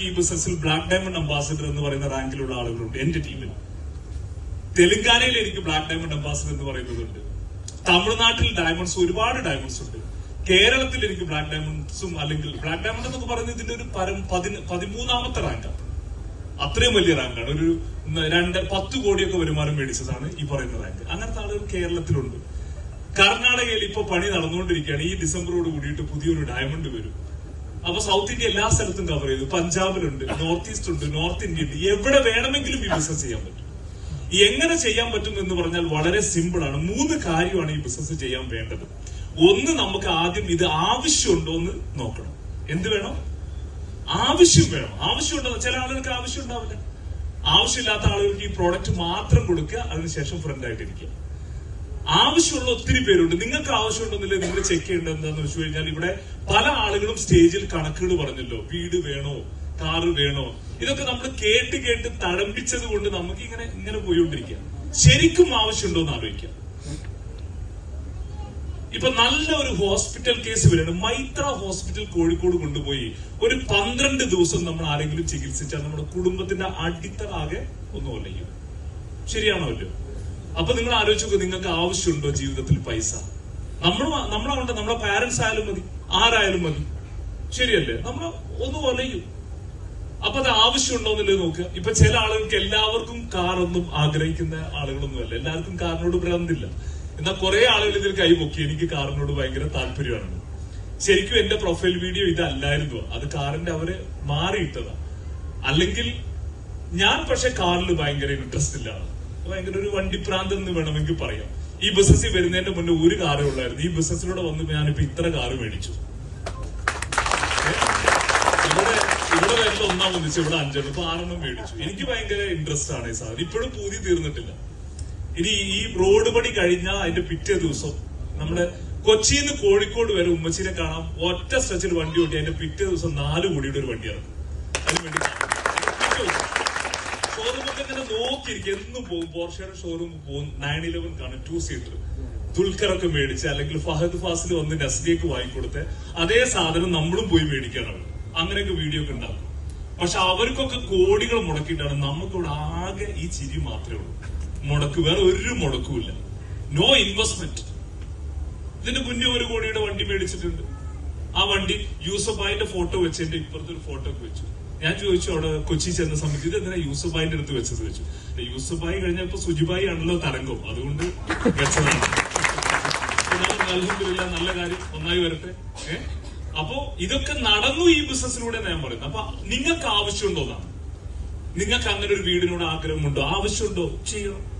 എനിക്ക് ഈ black diamond ambassador എന്ന് പറയുന്ന റാങ്കിലുള്ള ആളുകളുണ്ട്. എന്റെ ടീമിൽ. തെലങ്കാനയിൽ എനിക്ക് ബ്ലാക്ക് ഡയമണ്ട് അംബാസിഡർ എന്ന് പറയുന്നതുണ്ട്. തമിഴ്നാട്ടിൽ ഡയമണ്ട്സ് ഒരുപാട് ഡയമണ്ട്സ് ഉണ്ട്. കേരളത്തിൽ എനിക്ക് ബ്ലാക്ക് ഡയമണ്ട്സും അല്ലെങ്കിൽ ബ്ലാക്ക് ഡയമണ്ട് എന്നൊക്കെ പറയുന്നത് ഇതിന്റെ ഒരു പരം പതിന- പതിമൂന്നാമത്തെ റാങ്കാണ് അത്രയും വലിയ റാങ്കാണ് ഒരു രണ്ട് പത്ത് കോടിയൊക്കെ വരുമാനം മേടിച്ചതാണ് ഈ പറയുന്ന റാങ്ക് അങ്ങനത്തെ ആളുകൾ കേരളത്തിലുണ്ട്. കർണാടകയിൽ ഇപ്പൊ പണി നടന്നുകൊണ്ടിരിക്കുകയാണ്. ഈ ഡിസംബറോട് കൂടിയിട്ട് പുതിയൊരു ഡയമണ്ട് വരും. അപ്പൊ സൗത്ത് ഇന്ത്യ എല്ലാ സ്ഥലത്തും കവർ ചെയ്തു. പഞ്ചാബിലുണ്ട് നോർത്ത് ഈസ്റ്റ് ഉണ്ട് നോർത്ത് ഇന്ത്യ ഉണ്ട്. എവിടെ വേണമെങ്കിലും ഈ ബിസിനസ് ചെയ്യാൻ പറ്റും. എങ്ങനെ ചെയ്യാൻ പറ്റും എന്ന് പറഞ്ഞാൽ വളരെ സിമ്പിൾ ആണ്. മൂന്ന് കാര്യമാണ് ഈ ബിസിനസ് ചെയ്യാൻ വേണ്ടത്. ഒന്ന് നമുക്ക് ആദ്യം ഇത് ആവശ്യമുണ്ടോ എന്ന് നോക്കണം. എന്ത് വേണം? ആവശ്യം വേണം. ആവശ്യമുണ്ടോ? ചില ആളുകൾക്ക് ആവശ്യം ഉണ്ടാവില്ല. ആവശ്യമില്ലാത്ത ആളുകൾക്ക് ഈ പ്രോഡക്റ്റ് മാത്രം കൊടുക്കുക അതിനുശേഷം ഫ്രണ്ട് ആയിട്ടിരിക്കുക ആവശ്യമുള്ള ഒത്തിരി പേരുണ്ട്. നിങ്ങൾക്ക് ആവശ്യമുണ്ടെന്നില്ലേ നിങ്ങൾ ചെക്ക് ചെയ്യേണ്ടത് എന്താണെന്ന് വെച്ച് കഴിഞ്ഞാൽ ഇവിടെ പല ആളുകളും സ്റ്റേജിൽ കണക്കുകൾ പറഞ്ഞല്ലോ. വീട് വേണോ? കാറ് വേണോ? ഇതൊക്കെ നമ്മൾ കേട്ട് കേട്ട് തഴമ്പിച്ചത് കൊണ്ട് നമുക്ക് ഇങ്ങനെ ഇങ്ങനെ പോയിക്കൊണ്ടിരിക്കുക ശരിക്കും ആവശ്യമുണ്ടോ എന്ന് ആലോചിക്കാം. ഇപ്പൊ നല്ല ഒരു ഹോസ്പിറ്റൽ കേസ് വരികയാണ്. മൈത്ര ഹോസ്പിറ്റൽ കോഴിക്കോട് കൊണ്ടുപോയി. ഒരു പന്ത്രണ്ട് ദിവസം നമ്മൾ ആരെങ്കിലും ചികിത്സിച്ചാൽ നമ്മുടെ കുടുംബത്തിന്റെ അടിത്തറ ആകെ ഒല്ലയ്ക്കും ശരിയാണോ അല്ലയോ അപ്പൊ നിങ്ങൾ ആലോചിച്ച് നോക്കുക നിങ്ങൾക്ക് ആവശ്യമുണ്ടോ ജീവിതത്തിൽ പൈസ? നമ്മൾ നമ്മളാവണ്ട നമ്മളെ പാരന്റ്സ് ആയാലും മതി ആരായാലും മതി. ശരിയല്ലേ? നമ്മൾ ഒന്ന് ഒലയും അപ്പൊ അത് ആവശ്യമുണ്ടോ നോക്കുക ഇപ്പൊ ചില ആളുകൾക്ക് എല്ലാവർക്കും കാറൊന്നും ആഗ്രഹിക്കുന്ന ആളുകളൊന്നുമല്ല. എല്ലാവർക്കും കാറിനോട് ഭ്രാന്തില്ല. എന്നാൽ കുറെ ആളുകൾ ഇതിൽ കൈപൊക്കി എനിക്ക് കാറിനോട് ഭയങ്കര താല്പര്യമാണ്. ശരിക്കും എന്റെ പ്രൊഫൈൽ വീഡിയോ ഇതല്ലായിരുന്നു. അത് കാറിന്റെ അവർ മാറിയിട്ടതാ. അല്ലെങ്കിൽ ഞാൻ പക്ഷെ കാറിൽ ഭയങ്കര ഇൻട്രസ്റ്റ് ഇല്ല ഭയങ്കര ഒരു വണ്ടിപ്രാന്ത് എന്ന് വേണമെങ്കിൽ പറയാം. ഈ ബിസിനസ്സിൽ വരുന്നതിന്റെ മുന്നേ ഒരു കാറേ ഉള്ളായിരുന്നു. ഈ ബിസിനസ്സിലൂടെ വന്ന് ഞാനിപ്പോ ഇത്ര കാറ് മേടിച്ചു. ഇവിടെ ഇവിടെ വരുന്ന ഒന്നാം ഒന്നിച്ച് ഇവിടെ അഞ്ചെണ്ണം. ഇപ്പൊ ആറെണ്ണം മേടിച്ചു. എനിക്ക് ഭയങ്കര ഇൻട്രസ്റ്റ് ആണ് സാധനം. ഇപ്പോഴും പൂതി തീർന്നിട്ടില്ല. ഇനി ഈ റോഡ് പണി കഴിഞ്ഞാൽ അതിന്റെ പിറ്റേ ദിവസം നമ്മുടെ കൊച്ചിയിൽ നിന്ന് കോഴിക്കോട് വരെ ഉമ്മച്ചിനെ കാണാം. ഒറ്റ സ്ട്രെച്ചിൽ വണ്ടി ഓട്ടി. അതിന്റെ പിറ്റേ ദിവസം നാല് കോടിയുടെ ഒരു വണ്ടി ഇറക്കും അതിന് വേണ്ടി ഷോറൂമൊക്കെ ഇങ്ങനെ നോക്കിയിരിക്കും. എന്നും പോകും. പോർഷയുടെ ഷോറൂമിൽ പോകും. നയൻ ഇലവൻ കാണും. ടു സീറ്റർ ദുൽഖറൊക്കെ മേടിച്ച് അല്ലെങ്കിൽ ഫഹദ് ഫാസിൽ വന്ന് നെസ്ലിയൊക്കെ വാങ്ങിക്കൊടുത്ത് അതേ സാധനം നമ്മളും പോയി മേടിക്കാനാണ് അങ്ങനെയൊക്കെ വീഡിയോ ഒക്കെ ഉണ്ടാകും പക്ഷെ അവർക്കൊക്കെ കോടികൾ മുടക്കിയിട്ടാണ് നമുക്കിവിടെ ആകെ ഈ ചിരി മാത്രമേ ഉള്ളൂ. മുടക്ക്. വേറെ ഒരു മുടക്കുമില്ല നോ ഇൻവെസ്റ്റ്മെന്റ് ഇതിന്റെ മുന്നേ ഒരു കോടിയുടെ വണ്ടി മേടിച്ചിട്ടുണ്ട്. ആ വണ്ടി യൂസഫായിന്റെ ഫോട്ടോ വെച്ച് എന്റെ ഇപ്പുറത്തെ ഒരു ഫോട്ടോ ഒക്കെ വെച്ചു. ഞാൻ ചോദിച്ചു അവിടെ കൊച്ചി ചെന്ന സമയത്ത് ഇത് എന്തിനാ യൂസഫായിന്റെ അടുത്ത് വെച്ചത് വെച്ചു യൂസഫായി കഴിഞ്ഞപ്പോ സുജിബായി ആണല്ലോ തരംഗം. അതുകൊണ്ട് വെച്ചതാണ്. അൽഹംദുലില്ലാ നല്ല കാര്യം. ഒന്നായി വരട്ടെ. അപ്പോ ഇതൊക്കെ നടന്നു ഈ ബിസിനസ്സിലൂടെ ഞാൻ പറയുന്നത്. അപ്പൊ നിങ്ങൾക്ക് ആവശ്യമുണ്ടോ നിങ്ങൾക്ക് അങ്ങനെ ഒരു വീടിനോട് ആഗ്രഹമുണ്ടോ? ആവശ്യമുണ്ടോ? ചെയ്യണം.